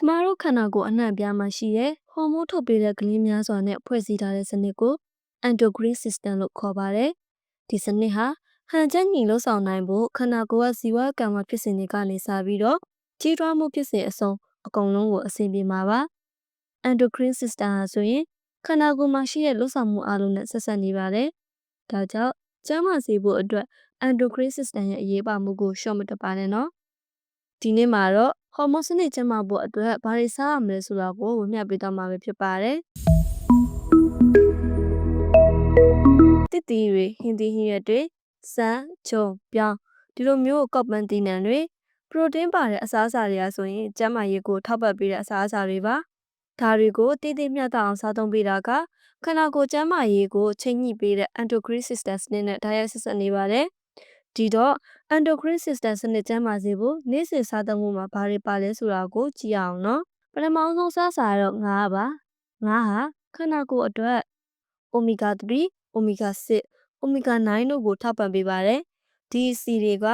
ကျမတို့ခန္ဓာကိုယ်အနှံ့အပြားမှာရှိတဲ့ဟော်မုန်းထုတ်ပေးတဲ့ကလေးများစွာနဲ့ဖွဲ့စည်းထားတဲ့စနစ်ကို endocrine system လို့ခေါ်ပါတယ်။ဒီစနစ်ဟာဟန်ချက်ညီလို့ဆောင်နိုင်ဖို့ခန္ဓာကိုယ်ကဇီဝကမ္မဖြစ်စဉ်တွေကနေစပြီးတော့ကြီးထွားမှုဖြစ်စဉ်အဆုံးအကုန်လုံးကိုအဆင်ပြေမှာပါ။ endocrine system ဟာဆိုရင်ခန္ဓာကိုယ်မှာရှိတဲ့လှုပ်ဆောင်မှုအလုံးနဲ့ဆက်ဆက်နေပါတယ်။ဒါကြောင့်ကျန်းမာစေဖို့အတွက် endocrine system ရဲ့အရေးပါမှုကိုရှော့မတက်ပါနဲ့နော်။ဒီနေ့မှာတော့ ဟော်မုန်းစနစ်ကျန်းမာဖို့အတွက်ဘာတွေစားရမလဲဆိုတာကိုဝေမျှပေးသွားမှာပဲဖြစ်ပါတယ်။တစ်တီတွေဟင်းသီးဟင်းရွက်တွေစမ်းဂျုံပြောင်းဒီလိုမျိုးကောက်ပန်းသီးနှံတွေပရိုတင်းပါတဲ့အစားအစာတွေကဆိုရင်ကျန်းမာရေးကိုထောက်ပံ့ပေးတဲ့အစားအစာတွေပါ။ဒါတွေကိုတည်တည်မျှတအောင်စားသုံးပေးတာကခန္ဓာကိုယ်ကျန်းမာရေးကိုချိန်ညှိပေးတဲ့ endocrine system စနစ်နဲ့ဓာတ်ရိုက်ဆက်ဆက်နေပါတယ်။ ဒီတော့ endocrine system စနစ်ကျန်းမာစေဖို့နေ့စဉ်စားသုံးမှုမှာဘာတွေပါလဲဆိုတာကိုကြည့်အောင်နော်ပထမဆုံးစားစာတော့ငါးပါငါးဟာခန္ဓာကိုယ်အတွက် omega 3 omega 6 omega 9တို့ကိုထောက်ပံ့ပေးပါတယ်ဒီအစီတွေက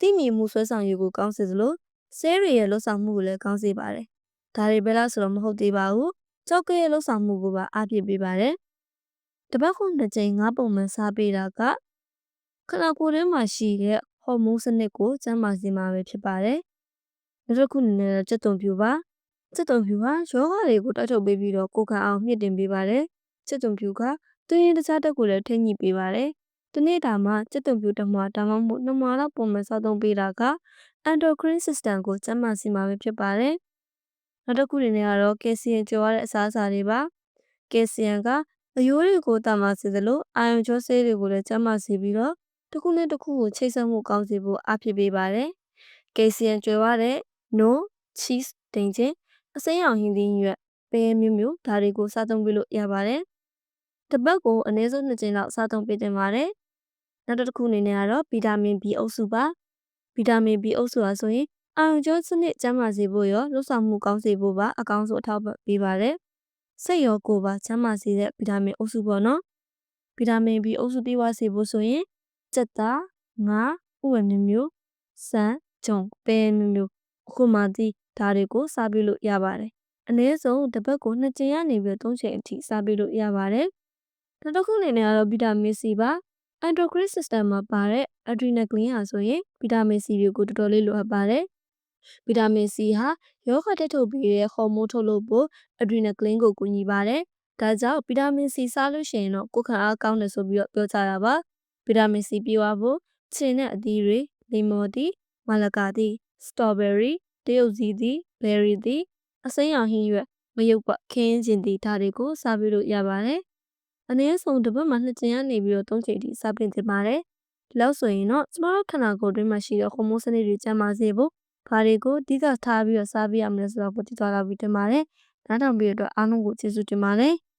တိမြင်မှုဆွဲဆောင်ရေးကိုကောင်းစေသလိုဆဲတွေရဲ့လှုပ်ဆောင်မှုကိုလည်းကောင်းစေပါတယ်ဒါတွေပဲလားဆိုတော့မဟုတ်သေးပါဘူးကြောက်ကရဲ့လှုပ်ဆောင်မှုကိုပါအားပြည့်ပေးပါတယ်တပတ်ခုနှစ်ကြိမ်ငါးပုံမှန်စားပေးတာက ခန္ဓာကိုယ်ထဲမှာရှိတဲ့ဟော်မုန်းစနစ်ကိုကျန်းမာစေမှာပဲဖြစ်ပါတယ်နောက်တစ်ခုအနေနဲ့စက်သွန်ပြူပါစက်သွန်ပြူဟာယောဂတွေကိုတိုက်ထုတ်ပေးပြီးတော့ကိုယ်ခံအောင်မြင့်တင်ပေးပါတယ်စက်သွန်ပြူကသွေးရင်းတခြားတက်ကိုလည်းထိညှိပေးပါတယ်တနေ့တာမှာစက်သွန်ပြူတစ်မွာဒါမှမဟုတ်နှစ်မွာလောက်ပုံမှန်စားသုံးပေးတာက endocrine system ကိုကျန်းမာစေမှာပဲဖြစ်ပါတယ်နောက်တစ်ခုအနေနဲ့ကတော့ကယ်ဆီယမ်ကျော်ရတဲ့အစားအစာတွေပါကယ်ဆီယမ်ကအယိုးတွေကိုတာမာစေသလိုအာယုံကျောဆေးတွေကိုလည်းကျန်းမာစေပြီးတော့ တစ်ခုနဲ့တစ်ခုကိုချိတ်ဆက်မှုကောင်းစေဖို့အားဖြစ်ပေးပါတယ်ကယ်ဆီယမ်ကျွယ်ဝတဲ့ no cheese တင်ချင်းအစိမ်းအောင်ဟင်းသီးရွက်ပဲမျိုးမျိုးဒါတွေကိုစားသုံးပေးလို့ရပါတယ်။တစ်ပတ်ကိုအနည်းဆုံး2ကြိမ်လောက်စားသုံးပေးတင်ပါတယ်။နောက်တစ်ခုအနေနဲ့ကတော့ဗီတာမင် B အုပ်စုပါ။ဗီတာမင် B အုပ်စုဟာဆိုရင်အာရုံကြောစနစ်ကျန်းမာစေဖို့ရောလှုပ်ဆောင်မှုကောင်းစေဖို့ပါအကောင်းဆုံးအထောက်ပံ့ပေးပါတယ်။စိတ်ရောကိုယ်ပါကျန်းမာစေတဲ့ဗီတာမင်အုပ်စုပေါ့နော်။ဗီတာမင် B အုပ်စုပြည့်ဝစေဖို့ဆိုရင် စက်သားငါးဥဝမျိုးမျိုးစံဂျုံပဲမျိုးမျိုးအခုမှသီးဒါတွေကိုစားပြီးလို့ရပါတယ်။အနည်းဆုံးတစ်ပတ်ကို2ကြိမ်ကနေပြီး3ချိန်အထိစားပြီးလို့ရပါတယ်။နောက်တစ်ခုအနေနဲ့ကတော့ဗီတာမင် C ပါ။ endocrine system မှာပါတဲ့ adrenochrome ဟာဆိုရင်ဗီတာမင် C တွေကိုတော်တော်လေးလိုအပ်ပါတယ်။ဗီတာမင် C ဟာယောဂတက်ထုတ်ပြီးတဲ့ဟော်မုန်းထုတ်လုပ်ဖို့ adrenochrome ကိုကူညီပါတယ်။ဒါကြောင့်ဗီတာမင် C စားလို့ရှိရင်တော့ကိုယ်ခံအားကောင်းတယ်ဆိုပြီးတော့ပြောကြတာပါ။ ဗီတာမင် C ပြည့်ဝဖို့ခြင်နဲ့အသီးတွေလီမော်တီမလကာတီစတော်ဘယ်ရီတရုတ်ဇီးသည်ဘယ်ရီသည်အစိမ်းရောင်ဟင်းရွက်မယုတ်ပခင်းကျင်သည်ဒါတွေကိုစားပြီးလို့ရပါတယ်။အနည်းဆုံးတစ်ပတ်မှာနှစ်ကြိမ်ကနေပြီးတော့သုံးချိန်ထိစားပြင်သင့်ပါတယ်။ဒီလောက်ဆိုရင်တော့ကျမတို့ခန္ဓာကိုယ်တွင်းမှာရှိတဲ့ဟော်မုန်းစနစ်တွေကျန်းမာစေဖို့ဘာတွေကိုအဓိကထားပြီးတော့စားပြရမလဲဆိုတော့ပို့တည်သွားလာပြီးတင်ပါတယ်။နားထောင်ပြီးတော့အားလုံးကိုကျေးဇူးတင်ပါတယ်။